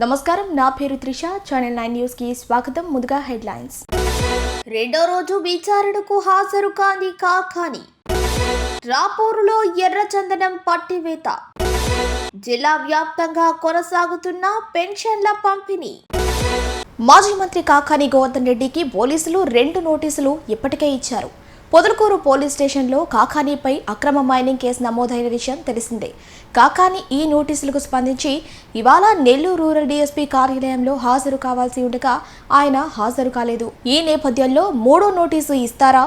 నమస్కారం నా పేరు త్రిష. ఛానల్ నైన్ న్యూస్కి స్వాగతం. ముందుగా హెడ్లైన్స్. రెండో రోజు విచారణకు హాజరు కాని కాకాని. రాపూరులో ఎర్రచందనం పట్టివేత. జిల్లా వ్యాప్తంగా కొనసాగుతున్న పెన్షన్ల పంపిణీ. మాజీ మంత్రి కాకాని గోవర్ధన్ రెడ్డికి పోలీసులు రెండు నోటీసులు ఇప్పటికే ఇచ్చారు. పొదలకూరు పోలీస్ స్టేషన్లో కాకానీపై అక్రమ మైనింగ్ కేసు నమోదైన విషయం తెలిసిందే. కాకాని ఈ నోటీసులకు స్పందించి ఇవాళ నెల్లూరు రూరల్ డీఎస్పీ కార్యాలయంలో హాజరు కావాల్సి ఉండగా ఆయన హాజరు కాలేదు. ఈ నేపథ్యంలో మూడో నోటీసు ఇస్తారా?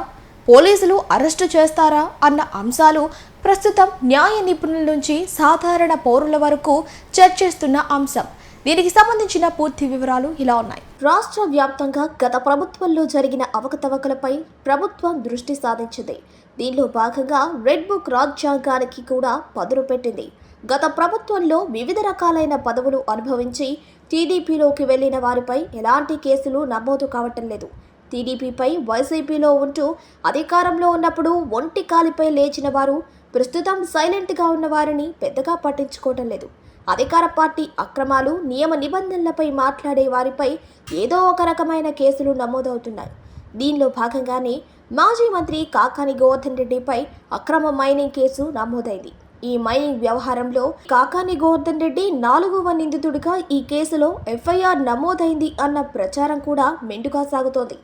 పోలీసులు అరెస్టు చేస్తారా? అన్న అంశాలు ప్రస్తుతం న్యాయ నిపుణుల నుంచి సాధారణ పౌరుల వరకు చర్చిస్తున్న అంశం. దీనికి సంబంధించిన పూర్తి వివరాలు ఇలా ఉన్నాయి. రాష్ట్ర వ్యాప్తంగా గత ప్రభుత్వంలో జరిగిన అవకతవకలపై ప్రభుత్వం దృష్టి సాధించింది. దీనిలో భాగంగా రెడ్ బుక్ రాజ్యాంగానికి కూడా పదును పెట్టింది. గత ప్రభుత్వంలో వివిధ రకాలైన పదవులు అనుభవించి టీడీపీలోకి వెళ్ళిన వారిపై ఎలాంటి కేసులు నమోదు కావటం లేదు. టీడీపీపై వైసీపీలో ఉంటూ అధికారంలో ఉన్నప్పుడు ఒంటి కాలిపై లేచిన వారు ప్రస్తుతం సైలెంట్గా ఉన్న వారిని పెద్దగా పట్టించుకోవటం లేదు. అధికార పార్టీ అక్రమాలు నియమ నిబంధనలపై మాట్లాడే వారిపై ఏదో ఒక రకమైన కేసులు నమోదవుతున్నాయి. దీనిలో భాగంగానే మాజీ మంత్రి కాకాని గోవర్ధన్ రెడ్డిపై అక్రమ మైనింగ్ కేసు నమోదైంది. ఈ మైనింగ్ వ్యవహారంలో కాకాని గోవర్ధన్ రెడ్డి నాలుగవ నిందితుడిగా ఈ కేసులో ఎఫ్ఐఆర్ నమోదైంది అన్న ప్రచారం కూడా మెండుగా సాగుతోంది.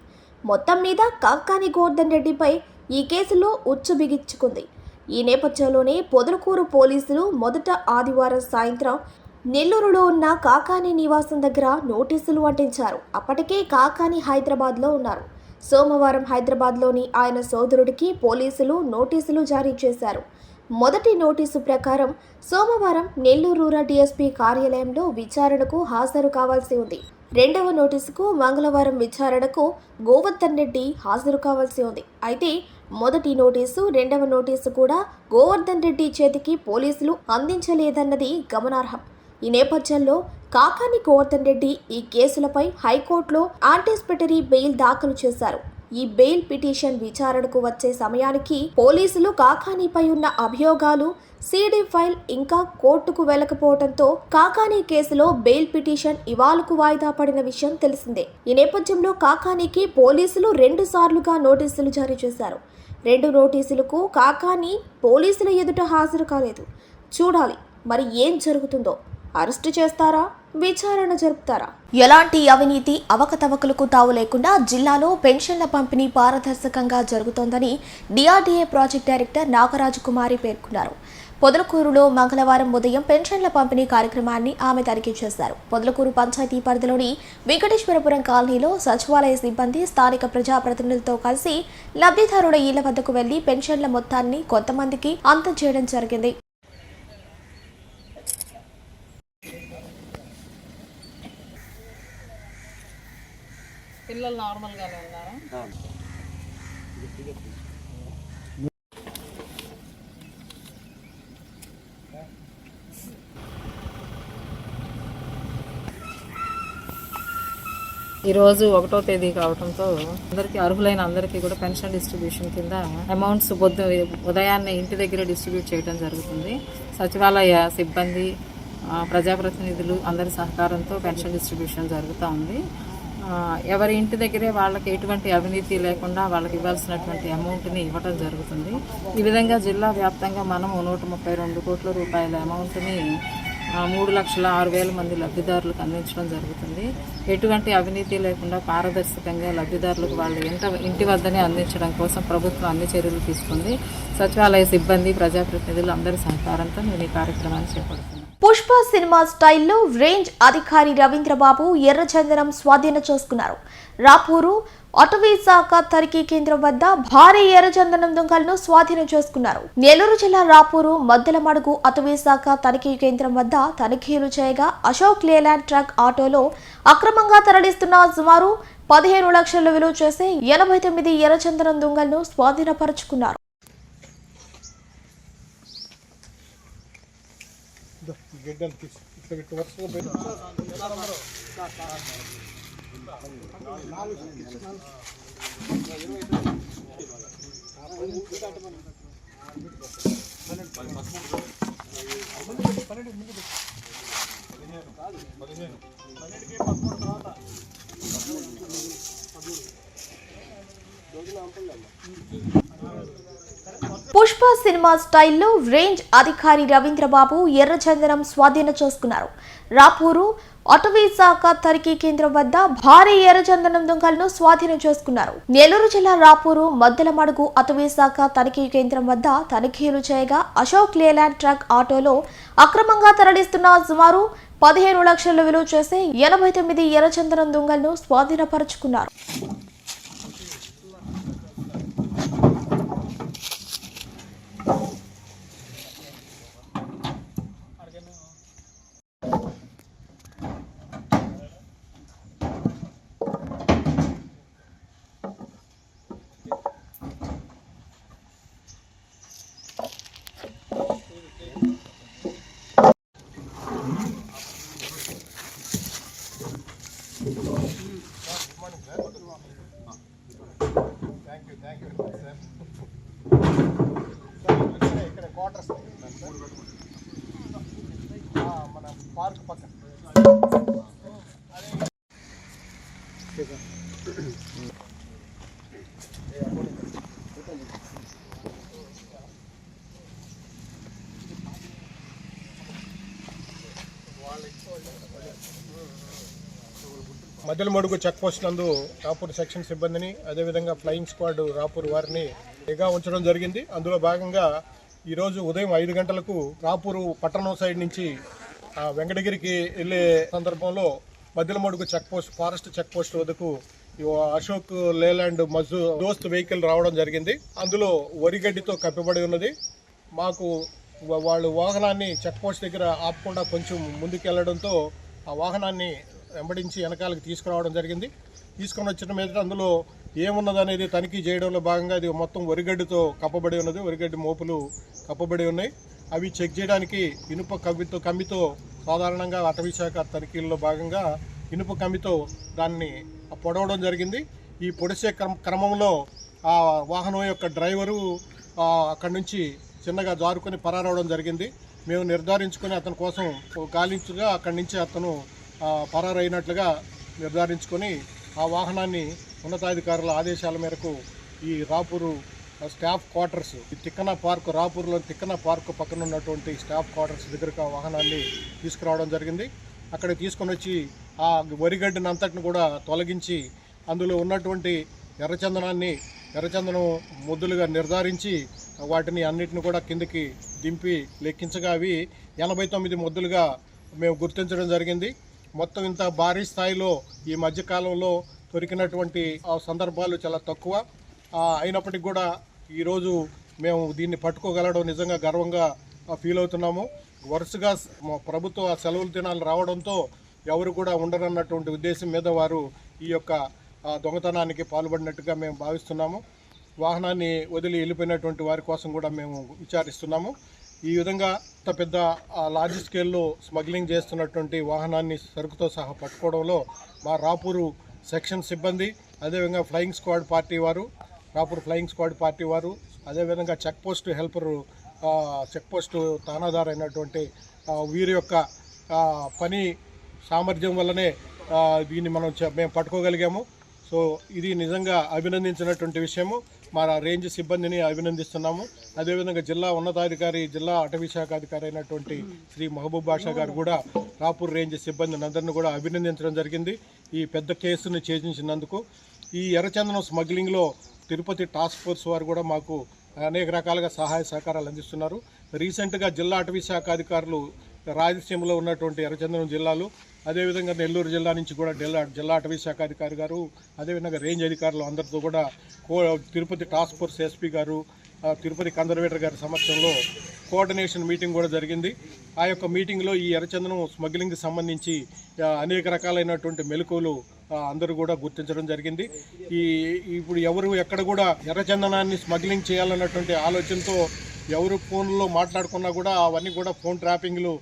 మొత్తం మీద కాకాని గోవర్ధన్ రెడ్డిపై ఈ కేసులో ఉచ్చు బిగించుకుంది. ఈ నేపథ్యంలోనే పొదలకూరు పోలీసులు మొదట ఆదివారం సాయంత్రం నెల్లూరులో ఉన్న కాకాని నివాసం దగ్గర నోటీసులు అంటించారు. అప్పటికే కాకాని హైదరాబాద్లో ఉన్నారు. సోమవారం హైదరాబాద్లోని ఆయన సోదరుడికి పోలీసులు నోటీసులు జారీ చేశారు. మొదటి నోటీసు ప్రకారం సోమవారం నెల్లూరు రూరల్ డీఎస్పీ కార్యాలయంలో విచారణకు హాజరు కావాల్సి ఉంది. రెండవ నోటీసుకు మంగళవారం విచారణకు గోవర్ధన్ రెడ్డి హాజరు కావాల్సి ఉంది. అయితే మొదటి నోటీసు రెండవ నోటీసు కూడా గోవర్ధన్ రెడ్డి చేతికి పోలీసులు అందించలేదన్నది గమనార్హం. ఈ నేపథ్యంలో కాకాని గోవర్ధన్ రెడ్డి ఈ కేసులపై హైకోర్టులో ఆంటిస్పెటరీ బెయిల్ దాఖలు చేశారు. ఈ బెయిల్ పిటిషన్ విచారణకు వచ్చే సమయానికి పోలీసులు కాకానీపై ఉన్న అభియోగాలు సీడీ ఫైల్ ఇంకా కోర్టుకు వెళ్ళకపోవడంతో కాకానీ కేసులో బెయిల్ పిటిషన్ ఇవాళకు వాయిదా పడిన విషయం తెలిసిందే. ఈ నేపథ్యంలో కాకానీకి పోలీసులు రెండు సార్లుగా నోటీసులు జారీ చేశారు. రెండు నోటీసులకు కాకాని పోలీసుల ఎదుట హాజరు కాలేదు. చూడాలి మరి ఏం జరుగుతుందో. అరెస్టు చేస్తారా? విచారణ జరుపుతారా? ఎలాంటి అవినీతి అవకతవకలకు తావు లేకుండా జిల్లాలో పెన్షన్ల పంపిణీ పారదర్శకంగా జరుగుతోందని DRDA project director Nagaraju Kumari పేర్కొన్నారు. పొదలకూరులో మంగళవారం ఉదయం పెన్షన్ల పంపిణీ కార్యక్రమాన్ని ఆమె తనిఖీ చేశారు. పొదలకూరు పంచాయతీ పరిధిలోని వెంకటేశ్వరపురం కాలనీలో సచివాలయ సిబ్బంది స్థానిక ప్రజాప్రతినిధులతో కలిసి లబ్ధిదారుల ఇళ్ళ వద్దకు వెళ్ళి పెన్షన్ల మొత్తాన్ని కొంతమందికి అందజేయడం జరిగింది. పిల్లలు నార్మల్గానే ఉన్నారా? ఈరోజు ఒకటో తేదీ కావడంతో అందరికీ అర్హులైన అందరికీ కూడా పెన్షన్ డిస్ట్రిబ్యూషన్ కింద అమౌంట్స్ పొద్దు ఉదయాన్నే ఇంటి దగ్గర డిస్ట్రిబ్యూట్ చేయడం జరుగుతుంది. సచివాలయ సిబ్బంది ప్రజాప్రతినిధులు అందరి సహకారంతో పెన్షన్ డిస్ట్రిబ్యూషన్ జరుగుతూ ఉంది. ఎవరి ఇంటి దగ్గరే వాళ్ళకి ఎటువంటి అవినీతి లేకుండా వాళ్ళకి ఇవ్వాల్సినటువంటి అమౌంట్ని ఇవ్వడం జరుగుతుంది. ఈ విధంగా జిల్లా వ్యాప్తంగా మనము నూట ముప్పై రెండు కోట్ల రూపాయల అమౌంట్ని మూడు లక్షల ఆరు వేల మంది లబ్ధిదారులకు అందించడం జరుగుతుంది. ఎటువంటి అవినీతి లేకుండా పారదర్శకంగా లబ్ధిదారులకు వాళ్ళు ఇంట ఇంటి వద్దనే అందించడం కోసం ప్రభుత్వం అన్ని చర్యలు తీసుకుంది. సచివాలయ సిబ్బంది ప్రజాప్రతినిధులు అందరి సహకారంతో నేను ఈ కార్యక్రమాన్ని చేపడుతున్నాను. పుష్ప సినిమా స్టైల్లో రేంజ్ అధికారి రవీంద్రబాబు ఎర్రచందనం స్వాధీనం చేసుకున్నారు. రాపూరు అటవీ శాఖ తనిఖీ కేంద్రం వద్ద భారీ ఎర్రచందనం దొంగలను స్వాధీనం చేసుకున్నారు. నెల్లూరు జిల్లా రాపూరు మద్దలమడుగు అటవీ శాఖ తనిఖీ కేంద్రం వద్ద తనిఖీలు చేయగా అశోక్ లేలాండ్ ట్రక్ ఆటోలో అక్రమంగా తరలిస్తున్న సుమారు పదిహేను లక్షల విలువ చేసే ఎనభై తొమ్మిది ఎర్రచందనం దొంగలను స్వాధీనపరుచుకున్నారు. గిడ్డలు ఇట్లా ఇట్లా వరుసలో పన్నెండు ముందు పదిహేను పదిహేను పన్నెండుకి పదమూడు తర్వాత పదమూడు పుష్ప సినిమా స్టైల్లో రేంజ్ అధికారి రవీంద్రబాబు ఎర్రచందనం స్వాధీనం చేసుకున్నారు. రాపూరు అటవీ శాఖ తనిఖీ కేంద్రం వద్ద భారీ ఎర్రచందనం దొంగలను స్వాధీనం చేసుకున్నారు. నెల్లూరు జిల్లా రాపూరు మద్దలమడుగు అటవీ శాఖ తనిఖీ కేంద్రం వద్ద తనిఖీలు చేయగా అశోక్ లేలాండ్ ట్రక్ ఆటోలో అక్రమంగా తరలిస్తున్న సుమారు పదిహేను లక్షల విలువ చేసే ఎనభై తొమ్మిది ఎర్రచందనం దొంగలను స్వాధీనపరుచుకున్నారు. మధ్యలమడుగు చెక్ పోస్ట్ నందు రాపూర్ సెక్షన్ సిబ్బందిని అదేవిధంగా ఫ్లయింగ్ స్క్వాడ్ రాపూర్ వారిని నిఘా ఉంచడం జరిగింది. అందులో భాగంగా ఈరోజు ఉదయం ఐదు గంటలకు రాపూరు పట్టణం సైడ్ నుంచి వెంకటగిరికి వెళ్ళే సందర్భంలో Madhyalamadugu check post forest check post వద్దకు అశోక్ లేలాండ్ మజు దోస్త్ వెహికల్ రావడం జరిగింది. అందులో వరిగడ్డితో కప్పిబడి ఉన్నది. మాకు వాళ్ళు వాహనాన్ని చెక్ పోస్ట్ దగ్గర ఆపకుండా కొంచెం ముందుకు వెళ్ళడంతో ఆ వాహనాన్ని వెంబడించి వెనకాలకి తీసుకురావడం జరిగింది. తీసుకొని వచ్చిన మీద అందులో ఏమున్నదనేది తనిఖీ చేయడంలో భాగంగా ఇది మొత్తం వరిగడ్డితో కప్పబడి ఉన్నది. వరిగడ్డి మోపులు కప్పబడి ఉన్నాయి. అవి చెక్ చేయడానికి ఇనుప కవితో కమ్మితో సాధారణంగా అటవీ శాఖ తనిఖీల్లో భాగంగా ఇనుప కమ్మితో దాన్ని పొడవడం జరిగింది. ఈ పొడిసే క్రమంలో ఆ వాహనం యొక్క డ్రైవరు అక్కడి నుంచి చిన్నగా జారుకొని పరారవడం జరిగింది. మేము నిర్ధారించుకొని అతని కోసం గాలించుగా అక్కడి నుంచి అతను పరారైనట్లుగా నిర్ధారించుకొని ఆ వాహనాన్ని ఉన్నతాధికారుల ఆదేశాల మేరకు ఈ Rapur staff quarters Tikkana park రాపూర్లో Tikkana park పక్కన ఉన్నటువంటి స్టాఫ్ క్వార్టర్స్ దగ్గరకు వాహనాన్ని తీసుకురావడం జరిగింది. అక్కడ తీసుకొని వచ్చి ఆ వరిగడ్డిని అంతటిని కూడా తొలగించి అందులో ఉన్నటువంటి ఎర్రచందనాన్ని ఎర్రచందనం ముద్దులుగా నిర్ధారించి వాటిని అన్నిటిని కూడా కిందకి దింపి లెక్కించగా అవి ఎనభై తొమ్మిది ముద్దులుగా మేము గుర్తించడం జరిగింది. మొత్తం ఇంత భారీ స్థాయిలో ఈ మధ్యకాలంలో దొరికినటువంటి ఆ సందర్భాలు చాలా తక్కువ. అయినప్పటికీ కూడా ఈరోజు మేము దీన్ని పట్టుకోగలడం నిజంగా గర్వంగా ఫీల్ అవుతున్నాము. వరుసగా మా ప్రభుత్వ సెలవుల దినాలు రావడంతో ఎవరు కూడా ఉండరన్నటువంటి ఉద్దేశం మీద వారు ఈ యొక్క దొంగతనానికి పాల్పడినట్టుగా మేము భావిస్తున్నాము. వాహనాన్ని వదిలి వెళ్ళిపోయినటువంటి వారి కోసం కూడా మేము విచారిస్తున్నాము. ఈ విధంగా ఇంత పెద్ద లార్జ్ స్కేల్లో స్మగ్లింగ్ చేస్తున్నటువంటి వాహనాన్ని సరుకుతో సహా పట్టుకోవడంలో మా రాపూరు సెక్షన్ సిబ్బంది అదేవిధంగా ఫ్లయింగ్ స్క్వాడ్ పార్టీ వారు రాపూర్ ఫ్లయింగ్ స్క్వాడ్ పార్టీ వారు అదేవిధంగా check post helper check post తానాదారు అయినటువంటి వీరి యొక్క పని సామర్థ్యం వల్లనే దీన్ని మనం మేము పట్టుకోగలిగాము. సో ఇది నిజంగా అభినందించినటువంటి విషయము. మా రేంజ్ సిబ్బందిని అభినందిస్తున్నాము. అదేవిధంగా జిల్లా ఉన్నతాధికారి జిల్లా అటవీ శాఖ అధికారి అయినటువంటి శ్రీ మహబూబ్ బాషా గారు కూడా రాపూర్ రేంజ్ సిబ్బందిని అందరిని కూడా అభినందించడం జరిగింది. ఈ పెద్ద కేసును ఛేదించినందుకు. ఈ ఎర్రచందనం స్మగ్లింగ్లో తిరుపతి టాస్క్ ఫోర్స్ వారు కూడా మాకు అనేక రకాలుగా సహాయ సహకారాలు అందిస్తున్నారు. రీసెంట్గా జిల్లా అటవీ శాఖ అధికారులు రాయలసీమలో ఉన్నటువంటి ఎర్రచందనం జిల్లాలు అదేవిధంగా నెల్లూరు జిల్లా నుంచి కూడా జిల్లా జిల్లా అటవీ శాఖ అధికారి గారు అదేవిధంగా రేంజ్ అధికారులు అందరితో కూడా కో తిరుపతి టాస్క్ ఫోర్స్ ఎస్పీ గారు తిరుపతి కన్జర్వేటర్ గారి సమక్షంలో కోఆర్డినేషన్ మీటింగ్ కూడా జరిగింది. ఆ యొక్క మీటింగ్లో ఈ ఎర్రచందనం స్మగ్లింగ్కి సంబంధించి అనేక రకాలైనటువంటి మెలకువలు అందరూ కూడా గుర్తించడం జరిగింది. ఈ ఇప్పుడు ఎవరు ఎక్కడ కూడా ఎర్రచందనాన్ని స్మగ్లింగ్ చేయాలన్నటువంటి ఆలోచనతో ఎవరు ఫోన్లో మాట్లాడుకున్నా కూడా అవన్నీ కూడా ఫోన్ ట్రాపింగ్లు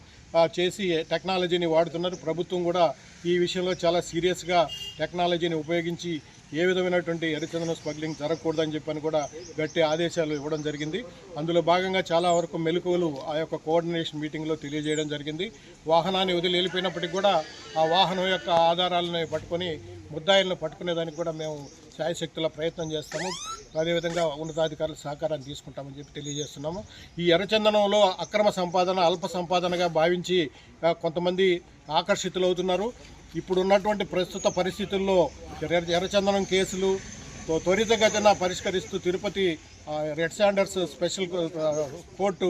చేసి టెక్నాలజీని వాడుతున్నారు. ప్రభుత్వం కూడా ఈ విషయంలో చాలా సీరియస్గా టెక్నాలజీని ఉపయోగించి ఏ విధమైనటువంటి ఎర్రచందనం స్మగ్లింగ్ జరగకూడదని చెప్పని కూడా గట్టి ఆదేశాలు ఇవ్వడం జరిగింది. అందులో భాగంగా చాలా వరకు మెలకువలు ఆ యొక్క కోఆర్డినేషన్ మీటింగ్లో తెలియజేయడం జరిగింది. వాహనాన్ని వదిలి వెళ్ళిపోయినప్పటికీ కూడా ఆ వాహనం యొక్క ఆధారాలను పట్టుకొని ముద్దాయిలను పట్టుకునేదానికి కూడా మేము శాయశక్తుల ప్రయత్నం చేస్తాము. అదేవిధంగా ఉన్నతాధికారుల సహకారాన్ని తీసుకుంటామని చెప్పి తెలియజేస్తున్నాము. ఈ ఎర్రచందనంలో అక్రమ సంపాదన అల్ప సంపాదనగా భావించి కొంతమంది ఆకర్షితులవుతున్నారు. ఇప్పుడున్నటువంటి ప్రస్తుత పరిస్థితుల్లో ఎర్రచందనం కేసులు త్వరితగతిన పరిష్కరిస్తూ Tirupati red sanders special court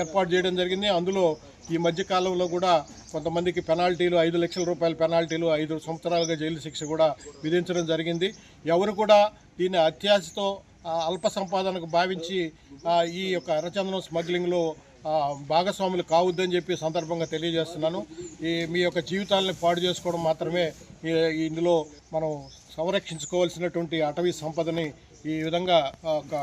ఏర్పాటు చేయడం జరిగింది. అందులో ఈ మధ్య కాలంలో కూడా కొంతమందికి పెనాల్టీలు ఐదు లక్షల రూపాయల పెనాల్టీలు ఐదు సంవత్సరాలుగా జైలు శిక్ష కూడా విధించడం జరిగింది. ఎవరు కూడా దీన్ని అత్యాశతో అల్ప సంపాదనకు భావించి ఈ యొక్క ఎర్రచందనం స్మగ్లింగ్లో భాగస్వాములు కావద్దని చెప్పి సందర్భంగా తెలియజేస్తున్నాను. ఈ మీ యొక్క జీవితాలను పాడు చేసుకోవడం మాత్రమే ఇందులో మనం సంరక్షించుకోవాల్సినటువంటి అటవీ సంపదని ఈ విధంగా కొట్టడం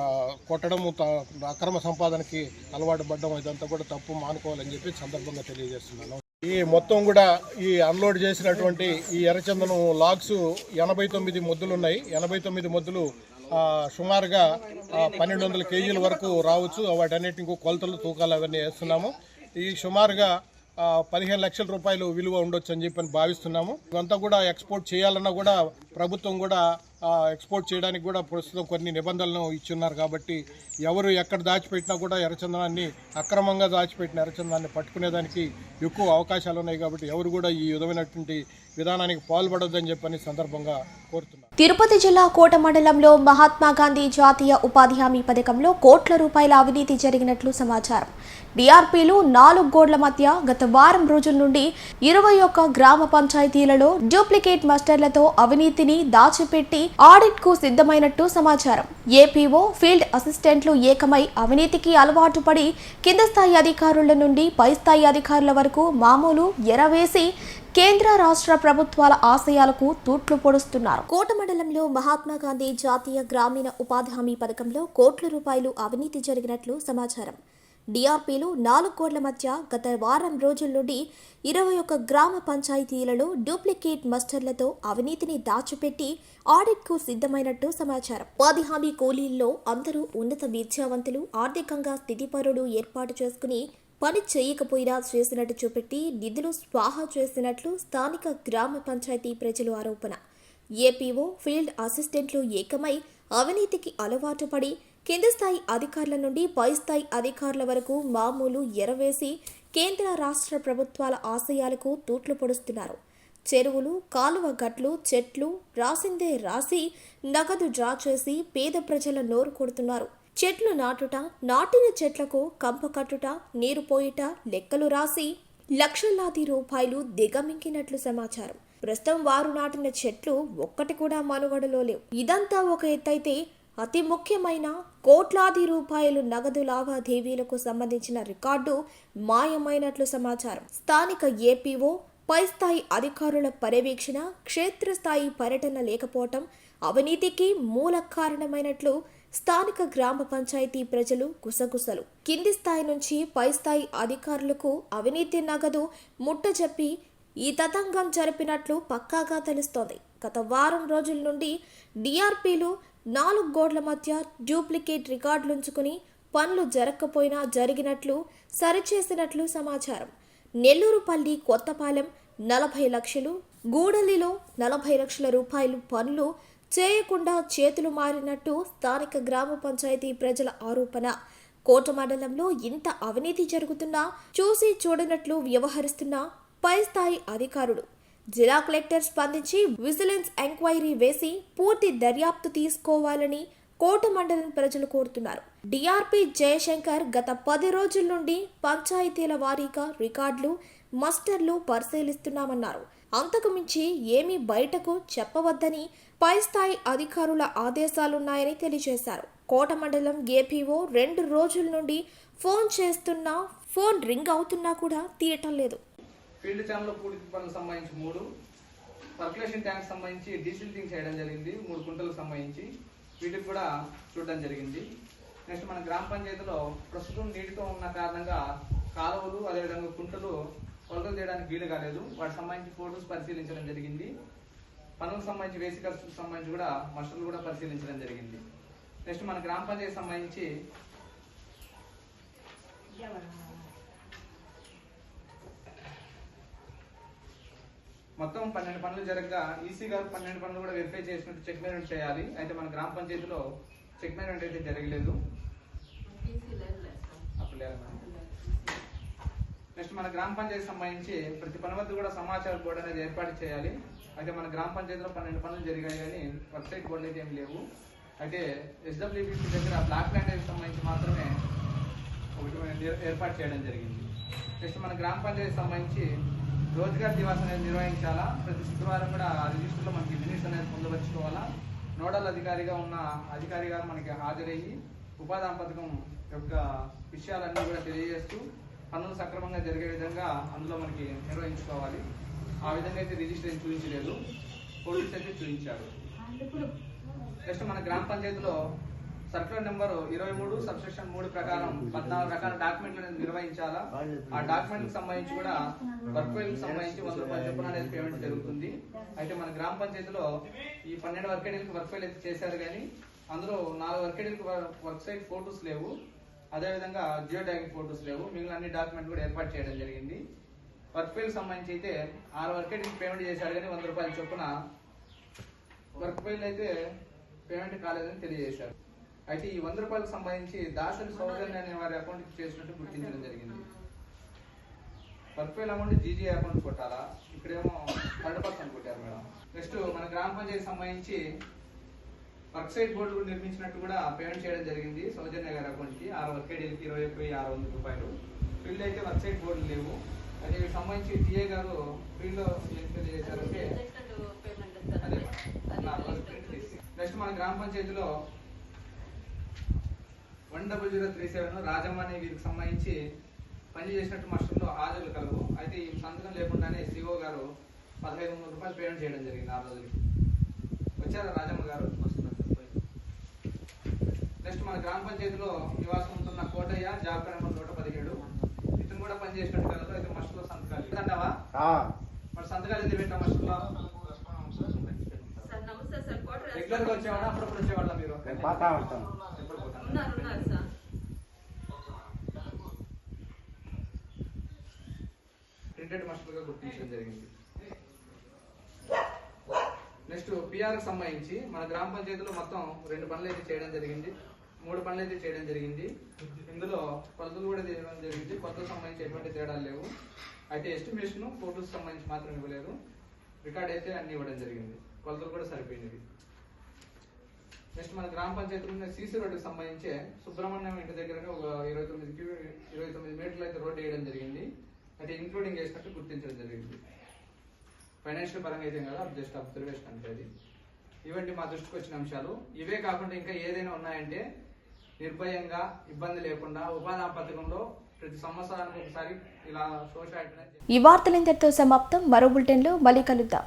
కొట్టడము త- అక్రమ సంపాదనకి అలవాటు పడ్డం ఇదంతా కూడా తప్పు మానుకోవాలని చెప్పి సందర్భంగా తెలియజేస్తున్నాను. ఈ మొత్తం కూడా ఈ అన్లోడ్ చేసినటువంటి ఈ ఎర్రచందనం లాగ్స్ ఎనభై తొమ్మిది ముద్దులు ఉన్నాయి ఎనభై తొమ్మిది ముద్దులు సుమారుగా పన్నెండు వందల కేజీల వరకు రావచ్చు. వాటన్నిటిని కొలతలు తూకాలు అవన్నీ వేస్తున్నాము. ఈ సుమారుగా పదిహేను లక్షల రూపాయలు విలువ ఉండొచ్చు అని చెప్పి భావిస్తున్నాము. ఇదంతా కూడా ఎక్స్పోర్ట్ చేయాలన్నా కూడా ప్రభుత్వం కూడా ఎక్స్పోర్ట్ చేయడానికి కూడా ప్రస్తుతం కొన్ని నిబంధనలను ఇచ్చున్నారు కాబట్టి ఎవరు ఎక్కడ దాచిపెట్టినా కూడా ఎర్రచందనాన్ని అక్రమంగా దాచిపెట్టిన ఎర్రచందనాన్ని పట్టుకునేదానికి ఎక్కువ అవకాశాలు ఉన్నాయి కాబట్టి ఎవరు కూడా ఈ విధమైనటువంటి విధానానికి పాల్పడొద్దని చెప్పని సందర్భంగా కోరుతున్నారు తిరుపతి జిల్లా కోట మండలంలో మహాత్మా గాంధీ జాతీయ ఉపాధి హామీ పథకంలో కోట్ల రూపాయల అవినీతి జరిగినట్లు సమాచారం. డిఆర్పీలు నాలుగు గోడ్ల మధ్య గత వారం రోజుల నుండి ఇరవై ఒక్క గ్రామ పంచాయతీలలో డూప్లికేట్ మస్టర్లతో అవినీతిని దాచిపెట్టి ఆడిట్కు సిద్ధమైనట్టు సమాచారం. ఏపీఓ ఫీల్డ్ అసిస్టెంట్లు ఏకమై అవినీతికి అలవాటు పడి కింద స్థాయి అధికారుల నుండి పై స్థాయి అధికారుల వరకు మామూలు ఎరవేసి కేంద్ర రాష్ట్ర ప్రభుత్వాల ఆశయాలకు తూట్లు పొడుస్తున్నారు. కోట మండలంలో మహాత్మా గాంధీ జాతీయ గ్రామీణ ఉపాధి హామీ పథకంలో కోట్ల రూపాయలు అవినీతి జరిగినట్లు సమాచారం. డిఆర్పీలు నాలుగు కోట్ల మధ్య గత వారం రోజుల నుండి ఇరవై ఒక్క గ్రామ పంచాయతీలలో డూప్లికేట్ మస్టర్లతో అవినీతిని దాచిపెట్టి ఆడిట్కు సిద్ధమైనట్టు సమాచారం. ఉపాధి హామీ కూలీల్లో అందరూ ఉన్నత విద్యావంతులు ఆర్థికంగా స్థితిపరులు ఏర్పాటు చేసుకుని పని చేయకపోయినా చేసినట్టు చూపెట్టి నిధులు స్వాహా చేసినట్లు స్థానిక గ్రామ పంచాయతీ ప్రజలు ఆరోపణ. ఏపీఓ ఫీల్డ్ అసిస్టెంట్లు ఏకమై అవినీతికి అలవాటు పడి కింది స్థాయి అధికారుల నుండి పై స్థాయి అధికారుల వరకు మామూలు ఎరవేసి కేంద్ర రాష్ట్ర ప్రభుత్వాల ఆశయాలకు తూట్లు పొడుస్తున్నారు. చెరువులు కాలువ గట్లు చెట్లు రాసిందే రాసి నగదు డ్రా చేసి పేద ప్రజల నోరు కొడుతున్నారు. చెట్లు నాటుట నాటిన చెట్లకు కంప కట్టుట నీరు పోయుట లెక్కలు రాసి లక్షలాది రూపాయలు దిగమింగినట్లు సమాచారం. ప్రస్తుతం వారు నాటిన చెట్లు ఒక్కటి కూడా మనుగడలో లేవు. ఇదంతా ఒక ఎత్తైతే అతి ముఖ్యమైన కోట్లాది రూపాయలు నగదు లావాదేవీలకు సంబంధించిన రికార్డు మాయమైనట్లు సమాచారం. స్థానిక ఏపీఓ పై స్థాయి అధికారుల పర్యవేక్షణ క్షేత్రస్థాయి పర్యటన లేకపోవటం అవినీతికి మూల కారణమైనట్లు స్థానిక గ్రామ పంచాయతీ ప్రజలు గుసగుసలు. కింది స్థాయి నుంచి పై స్థాయి అధికారులకు అవినీతి నగదు ముట్టజెప్పి ఈ తతంగం జరిపినట్లు పక్కాగా తెలుస్తోంది. గత వారం రోజుల నుండి డిఆర్పీలు నాలుగు గోడ్ల మధ్య డూప్లికేట్ రికార్డులుంచుకుని పనులు జరగకపోయినా జరిగినట్లు సరిచేసినట్లు సమాచారం. నెల్లూరుపల్లి కొత్తపాలెం నలభై లక్షలు గూడలిలో నలభై లక్షల రూపాయలు పనులు చేయకుండా చేతులు మారినట్టు స్థానిక గ్రామ పంచాయతీ ప్రజల ఆరోపణ. కోట మండలంలో ఇంత అవినీతి జరుగుతున్నా చూసి చూడనట్లు వ్యవహరిస్తున్న పై స్థాయి అధికారుడు జిల్లా కలెక్టర్ స్పందించి విజిలెన్స్ ఎంక్వైరీ వేసి పూర్తి దర్యాప్తు తీసుకోవాలని కోట మండలం ప్రజలు కోరుతున్నారు. డిఆర్పి జయశంకర్ గత పది రోజుల నుండి పంచాయతీల వారీగా రికార్డులు మస్టర్లు పరిశీలిస్తున్నామన్నారు. అంతకుమించి ఏమీ బయటకు చెప్పవద్దని పై స్థాయి అధికారుల ఆదేశాలున్నాయని తెలియజేశారు. కోట మండలం ఏపీఓ రెండు రోజుల నుండి ఫోన్ చేస్తున్నా ఫోన్ రింగ్ అవుతున్నా కూడా తీయటం లేదు. ఫీల్డ్ ఛానల్ పూర్తి పనులకు సంబంధించి మూడు సర్క్యులేషన్ ట్యాంక్ సంబంధించి డీసిల్టింగ్ చేయడం జరిగింది మూడు కుంటలకు సంబంధించి వీటికి కూడా చూడడం జరిగింది. నెక్స్ట్ మన గ్రామ పంచాయతీలో ప్రస్తుతం నీటితో ఉన్న కారణంగా కాలువలు అదేవిధంగా కుంటలు కొలతలు చేయడానికి వీలు కాలేదు. వాటికి సంబంధించి ఫోటోస్ పరిశీలించడం జరిగింది. పనులకు సంబంధించి వేసి ఖర్చుకు సంబంధించి కూడా మనుషులు కూడా పరిశీలించడం జరిగింది. నెక్స్ట్ మన గ్రామ పంచాయతీ సంబంధించి మొత్తం పన్నెండు పనులు జరగగా ఈసీ గారు పన్నెండు పనులు కూడా వెరిఫై చేసినట్టు చెక్ మేనేజ్మెంట్ చేయాలి. అయితే మన గ్రామ పంచాయతీలో చెక్ మేనేజ్మెంట్ అయితే జరగలేదు. అప్పుడు నెక్స్ట్ మన గ్రామ పంచాయతీ సంబంధించి ప్రతి పని వద్ద కూడా సమాచార బోర్డు అనేది ఏర్పాటు చేయాలి. అయితే మన గ్రామ పంచాయతీలో పన్నెండు పనులు జరిగాయి కానీ వెబ్సైట్ బోర్డు అయితే ఏం లేవు. అయితే ఎస్డబ్ల్యూబీసీ దగ్గర బ్లాక్ ల్యాండ్ సంబంధించి మాత్రమే ఒకటి ఏర్- ఏర్పాటు చేయడం జరిగింది. నెక్స్ట్ మన గ్రామ పంచాయతీ సంబంధించి రోజ్గార్ దివాస్ అనేది నిర్వహించాలా? ప్రతి శుక్రవారం కూడా ఆ రిజిస్టర్లో మనకి మినిట్స్ అనేది పొందపరుచుకోవాలా నోడల్ అధికారిగా ఉన్న అధికారి గారు మనకి హాజరయ్యి ఉపాధి పథకం యొక్క విషయాలన్నీ కూడా తెలియజేస్తూ పనులు సక్రమంగా జరిగే విధంగా అందులో మనకి నిర్వహించుకోవాలి. ఆ విధంగా అయితే రిజిస్టర్ చూపించలేదు. పోలీస్ అయితే చూపించారు నెక్స్ట్ మన గ్రామ పంచాయతీలో సర్కులర్ నెంబర్ ఇరవై మూడు సబ్సెక్షన్ మూడు ప్రకారం పద్నాలుగు రకాల డాక్యుమెంట్లు నిర్వహించాలా? ఆ డాక్యుమెంట్ సంబంధించి కూడా వర్క్ ఫైల్కి సంబంధించి వంద రూపాయలు చొప్పున అనేది పేమెంట్ జరుగుతుంది. అయితే మన గ్రామ పంచాయతీలో ఈ పన్నెండు వర్క్ ఐడీలకు వర్క్ ఫైల్ అయితే చేశారు కానీ అందులో నాలుగు వర్క్ ఐడీలకు వర్క్ సైట్ ఫోటోస్ లేవు. అదేవిధంగా జియో ట్యాగింగ్ ఫోటోస్ లేవు. మిగిలిన అన్ని డాక్యుమెంట్ కూడా ఏర్పాటు చేయడం జరిగింది. వర్క్ ఫైల్ సంబంధించి అయితే ఆరు వర్క్ ఐడీకి పేమెంట్ చేశారు కానీ వంద రూపాయల చొప్పున వర్క్ ఫైల్ అయితే పేమెంట్ కాలేదని తెలియజేశారు. అయితే ఈ వంద రూపాయలకు సంబంధించి దాసరి సౌజన్య అనే వారి అకౌంట్ చేసినట్టు గుర్తించడం జరిగింది. Work file amount GG account కొట్టాలా? ఇక్కడేమో థర్డ్ పర్సన్ కొట్టారు మేడం. నెక్స్ట్ మన గ్రామ పంచాయతీ సంబంధించి వర్క్ సైట్ బోర్డు నిర్మించినట్టు కూడా పేమెంట్ చేయడం జరిగింది సౌజన్య గారి అకౌంట్కి. ఆరు వర్క్ ఐడీలకి ఇరవై వెయ్యి ఆరు వందల రూపాయలు. ఫీల్డ్ అయితే వర్క్ సైట్ బోర్డు లేవు. అయితే వీటికి సంబంధించి టీఏ గారు ఫీల్డ్లో ఏం తెలియజేశారంటే అదే నెక్స్ట్ మన గ్రామ పంచాయతీలో one double zero three seven Rajamma అనే వీరికి సంబంధించి పనిచేసినట్టు మస్టర్లో హాజరు కలవు అయితే ఈ సంతకం లేకుండానే సిఓ గారు పదహైదు వందల రూపాయలు పేమెంట్ చేయడం జరిగింది ఆ రోజులకి వచ్చారా రాజమ్మ గారు? నెక్స్ట్ మన గ్రామ పంచాయతీలో నివాసం ఉంటున్న కోటయ్య జాబ్ నెంబర్ నూట పదిహేడు. ఇతను కూడా పనిచేసినట్టు కలదు అయితే మస్టర్లో సంతకాలు అంటావా? మరి సంతకాలు ఎందుకు పెట్టాం మస్టర్లో రెగ్యులర్గా వచ్చేవాళ్ళ? అప్పుడప్పుడు వచ్చేవాళ్ళ మీరు? ఉన్నారు ఉన్నారు సార్. ప్రింటెడ్ మాస్టర్గా గుర్తించడం జరిగింది. నెక్స్ట్ పిఆర్ సంబంధించి మన గ్రామ పంచాయతీలో మొత్తం రెండు పనులు అయితే చేయడం జరిగింది. మూడు పనులు అయితే చేయడం జరిగింది. ఇందులో కొలతలు కూడా తీయడం జరిగింది. కొలతలకు సంబంధించి ఎటువంటి తేడాలు లేవు. అయితే ఎస్టిమేషన్ ఫోటోస్ సంబంధించి మాత్రం ఇవ్వలేదు. రికార్డ్ అయితే అన్ని ఇవ్వడం జరిగింది. కొలతలు కూడా సరిపోయినవి. నెక్స్ట్ మన గ్రామ పంచాయతీలో ఉన్న సీసీ రోడ్డుకి సంబంధించి సుబ్రహ్మణ్యం ఇంటి దగ్గర ఒక ఇరవై తొమ్మిది క్యూ- ఇరవై తొమ్మిది మీటర్లు అయితే రోడ్డు వేయడం జరిగింది. అయితే ఇంక్లూడింగ్ చేసినట్టు గుర్తించడం జరిగింది. ఫైనాన్షియల్ పరంగా అయితే కదా జస్ట్ అబ్జర్వేషన్ అంటే అది. ఇవంటి మా దృష్టికి వచ్చిన అంశాలు. ఇవే కాకుండా ఇంకా ఏదైనా ఉన్నాయంటే నిర్భయంగా ఇబ్బంది లేకుండా ఉపాధి పథకంలో ప్రతి సంవత్సరానికి ఒకసారి ఇలా సోషల్ ఈ వార్తలు ఇంతటితో సమాప్తం. మరో బులెటిన్లో మళ్ళీ కలుద్దాం.